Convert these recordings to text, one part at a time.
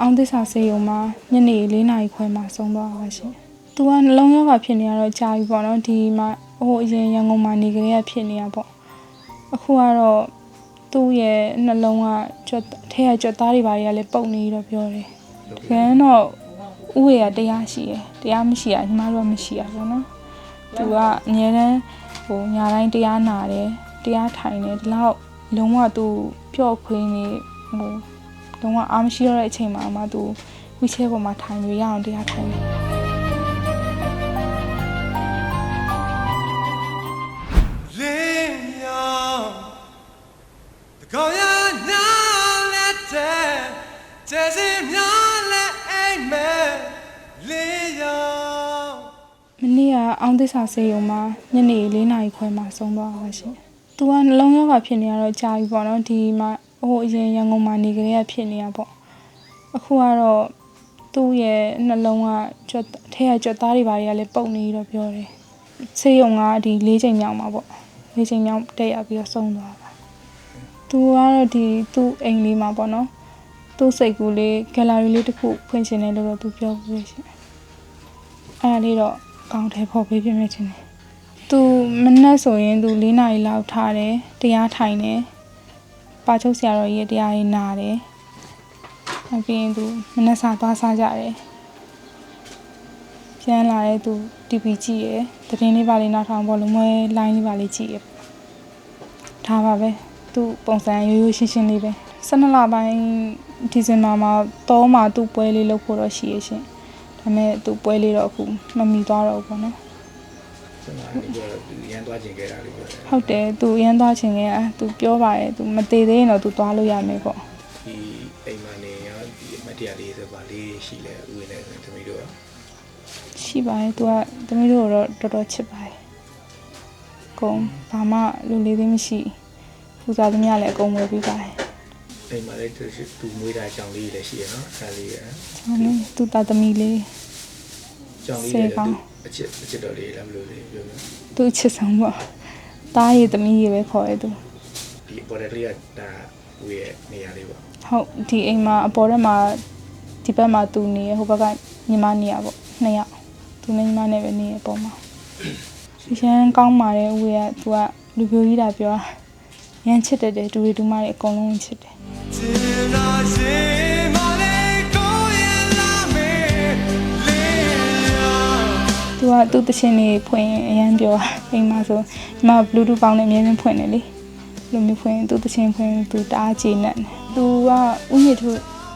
အောင်သစ္စာစေယုံမှာညနေ၄နာရီခွဲမှာဆုံးသွားပါရှင်။သူကနှလုံးရောဂါဖြစ်နေရတော့ကြာပြီပေါ့နော်ဒီမှာဟိုအရင်ရန်ကုန်မှာနေကြရဖြစ်နေရပေါ့။အခုကတော့သူ့ရဲ့နှလုံးကကြွက်ထဲကကြွက်သားတွေဘာတွေကလည်းပုတ်နေတော့ပြောတယ်။ခန်းတော့ဥဝေကတရားရှိတယ်။တရားမရှိရညီမတို့ကမရှိရပေါ့နော်။သူကအငြင်းတန်းဟိုညာတိုင်းတရားနာတယ်တရားထိုင်တယ်ဒီလောက်လုံးဝသူပျော့ခွင်းနေဟို လုံးဝအားမရှိတော့တဲ့အချိန်မှာမှသူဝီချဲပေါ်မှာထိုင်ပြီးရအောင်တရားထိုင်တယ်လေးရောတကောင်းရနာလက်တဲ့ကျဲစီများလက်အိမ်မဲလေးရောမနေ့ကအောင်သစ္စာစေယုံမှာညနေ၄နာရီခွဲမှာဆုံးသွားပါရှင်။ तू ကနှလုံးရောဂါဖြစ်နေရတော့ကြာပြီပေါ့နော်ဒီမှာ ဟိုအရင်ရန်ကုန်မှာနေကြတဲ့ကဖြစ်နေတာပေါ့အခုကတော့သူ့ရဲ့နှလုံးကကြွက်အထက်ကကြွက်သားတွေဘာတွေကလည်းပုတ်နေတော့ပြောတယ်ဆေးရုံကဒီ၄ချိန်မြောက်မှာပေါ့၄ချိန်မြောက်တက်ရပြီးတော့ဆုံးသွားတာသူကတော့ဒီသူ့အိမ်လေးမှာပေါ့နော်သူ့စိတ်ကူးလေးဂယ်လာရီလေးတစ်ခုဖွင့်ရှင်တယ်လို့တော့သူပြောပြရှင်အဲ့ဒါလေးတော့ကောင်းတယ်ဖို့ပေးပြမယ်ရှင်တယ်သူမနှက်ဆိုရင်သူ၄နာရီလောက်ထားတယ်တရားထိုင်တယ် ပါချုပ်ဆရာတော်ကြီးရဲ့တရားရင်နာတယ်။နောက်ပြီးရင်သူမနက်စာသွားစားကြတယ်။ပြန်လာတဲ့သူ TV ကြည့်ရယ်။သတင်းလေးပါလေးနောက်ထောင်ပေါ်လုံးဝ line လေးပါလေးကြည့်ရယ်။ဒါပါပဲ။သူပုံစံရိုးရိုးရှင်းရှင်းလေးပဲ။၁၂လပိုင်းဒီဇင်ဘာမှာတော့မှသူ့ပွဲလေးလုပ်ဖို့တော့ရှိရရှင်။ဒါပေမဲ့သူ့ပွဲလေးတော့အခုမမီသွားတော့ဘူးပေါ့နော်။ စနာနေပြောတော့သူရန်သွားကျင်ခဲ့တာလေးပြောတယ်ဟုတ်တယ်သူအရင်သွားချင်ခဲ့อ่ะသူပြောပါတယ်သူမသေးသေးရင်တော့သူသွားလို့ရမယ်ပေါ့ဒီအိမ်မနေရောဒီအမတ်တရားလေးဆိုပါလေးရှိလဲဥဝင်နေဆိုသမီးတို့ကရှိပါတယ်သူကသမီးတို့ကိုတော့တော်တော်ချစ်ပါတယ်ကုံဘာမှလူလေးသေးမရှိပူဇာသမျှလည်းအကုန်ဝယ်ပြီးပါတယ်အိမ်မလေးသူသူမွေးတာကြောင်လေးလည်းရှိရနော်အဲလေးရဆောင်းလေးသူတာသမီးလေးကြောင်လေးလည်းသူ အချစ်အချစ်တော်လေးလည်းမလို့လေးပြောပြောသူအချစ်ဆုံးပေါ့တားရည်သမီးရည်ပဲခေါ်ရသူဒီပေါ်တယ်လေးကဒါဝေရဲ့နေရာလေးပေါ့ဟုတ်ဒီအိမ်မှာအပေါ်ထဲမှာဒီဘက်မှာသူနေရဟိုဘက်ကညီမနေရပေါ့နှစ်ယောက်သူနဲ့ညီမနဲ့ပဲနေရပုံမှာရန်ကောင်းပါတယ်ဦးရဲ့သူကလူပြိုကြီးတာပြောတာရန်ချစ်တယ်တယ်ဒူရီဒူမတွေအကုန်လုံးချစ်တယ် ကသူ့တချင်းလေးဖွင့်ရင်အရန်ပြောတာအိမ်မှာဆိုညီမ Bluetooth ပေါင်းနဲ့အမြဲတမ်းဖွင့်တယ်လေလိုမျိုးဖွင့်ရင်သူ့တချင်းဖွင့်ရင်သူတအားကျေနပ်တယ်သူကဥညစ်ထု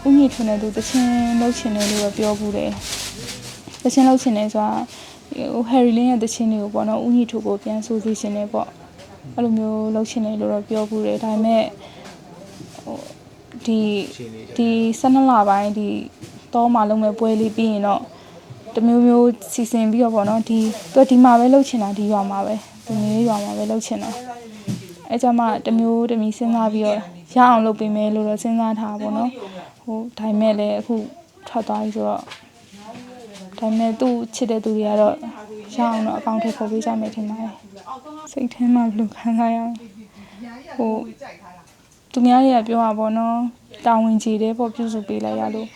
ဥညစ်ထုနဲ့သူတချင်းလှုပ်ချင်တယ်လို့တော့ပြောဘူးတယ်တချင်းလှုပ်ချင်တယ်ဆိုတာဟို Harry Lin ရဲ့တချင်းတွေကိုပေါ့နော်ဥညစ်ထုကိုပြန်ဆိုစီချင်တယ်ပေါ့အဲ့လိုမျိုးလှုပ်ချင်တယ်လို့တော့ပြောဘူးတယ်ဒါပေမဲ့ဟိုဒီရှင်းနေကြဒီ12လပိုင်းဒီတောမှာလုံးမဲ့ပွဲလေးပြီးရင်တော့ တမျိုးမျိုးစီစဉ်ပြီးတော့ပေါ့နော်ဒီသူကဒီမှာပဲလှုပ်ချင်တာဒီရွာမှာပဲဒီမျိုးရွာမှာပဲလှုပ်ချင်တာအဲကြမှာတမျိုးတမီစဉ်းစားပြီးတော့ရအောင်လုပ်ပေးမယ်လို့တော့စဉ်းစားထားပါပေါ့နော်ဟိုဒါပေမဲ့လည်းအခုထွက်သွားပြီဆိုတော့ဒါပေမဲ့သူ့ချစ်တဲ့သူတွေကတော့ရအောင်တော့အကောင့်ထဲပေါ်ပေးကြမယ်ထင်ပါတယ်စိတ်ထဲမှာဘယ်လိုခံစားရအောင်ဟိုသူများတွေကပြောတာပေါ့နော်တာဝန်ကြီးတယ်ပေါ့ပြုစုပေးလိုက်ရလို့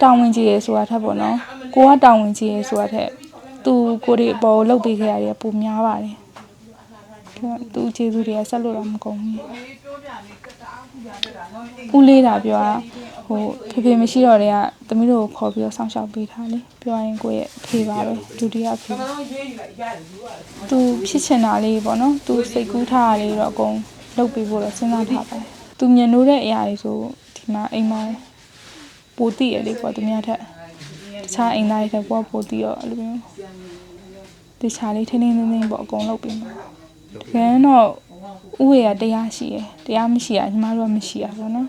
တာဝန်ကြီးရယ်ဆိုတာထက်ပေါ့နော် ကိုကတာဝန်ကြီးရယ်ဆိုတာထက်သူကိုတွေအပေါ်လှုပ်ပေးခဲ့ရတယ်ပုံများပါတယ်သူကျေးဇူးတွေကဆက်လို့တော့မကုန်ဘူးဦးလေးတာပြောတာဟိုဖေဖေမရှိတော့တဲ့ကသမီးတို့ကိုခေါ်ပြီးတော့ဆောင်းရှောက်ပေးထားလေပြောရင်ကိုယ့်ရဲ့ဖေပါပဲဒုတိယဖေသူဖြစ်ချင်တာလေးပေါ့နော်သူစိတ်ကူးထားတာလေးတော့အကုန်လုပ်ပေးဖို့တော့စဉ်းစားထားပါတယ်သူမြင်လို့တဲ့အရာတွေဆိုဒီမှာအိမ်မှာပိုတိရလေပေါ့သူများထက် တခြားအိမ်သားတွေထက်ပေါ့ပိုတိရောအဲ့လိုမျိုးတခြားလေးထင်းထင်းထင်းထင်းပေါ့အကုန်လုပ်ပေးမှာတကယ်တော့ဥရကတရားရှိရယ်တရားမရှိရညီမတို့ကမရှိရပါတော့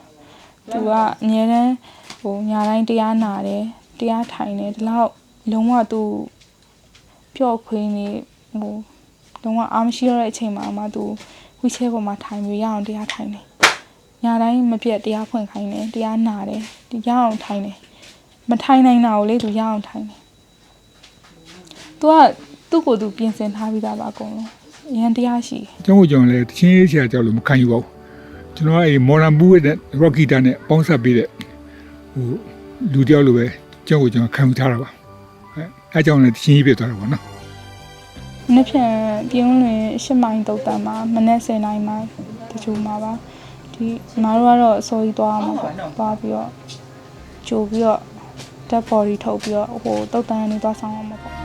သူကအများတန်းဟိုညာတိုင်းတရားနာတယ်တရားထိုင်တယ်ဒီလောက်လုံးဝသူပျော့ခွင်းနေဟိုလုံးဝအားမရှိတော့တဲ့အချိန်မှာမှသူဝီချဲပေါ်မှာထိုင်ပြီးရအောင်တရားထိုင်တယ်ညာတိုင်းမပြတ်တရားဖွင့်ခိုင်းတယ်တရားနာတယ်ဒီရအောင်ထိုင်တယ် မထိုင်နိုင်တာကိုလေသူရအောင်ထိုင်တယ်သူကသူ့ကိုယ်သူပြင်ဆင်ထားပြီးသားပါအကုန်လုံးအရန်တရားရှိတယ်ကျွန်တော်ကြောင့်လည်းတချင်းရေးဆရာကြောက်လို့မခံယူပါဘူးကျွန်တော်ကအဲမော်ရန်ဘူးရဲ့ Rocky တာနဲ့ပေါင်းဆက်ပေးတဲ့ဟိုလူတယောက်လိုပဲကျွန်တော်ကိုကျွန်တော်ခံယူထားတာပါအဲအဲကြောင့်လည်းချင်းကြီးပြသွားတာပေါ့နော်။နှစ်ဖြန်ပြင်းလွင်၈မိုင်တုတ်တန်မှာမနေ့10နိုင်မှာတချို့မှာပါဒီညီမတို့ကတော့အစိုးရသွားမှာပေါ့သွားပြီးတော့ကြိုပြီးတော့ dead body ထုတ်ပြီးတော့ဟိုတုတ်တန်ကနေသွားဆောင်အောင်မှာပေါ့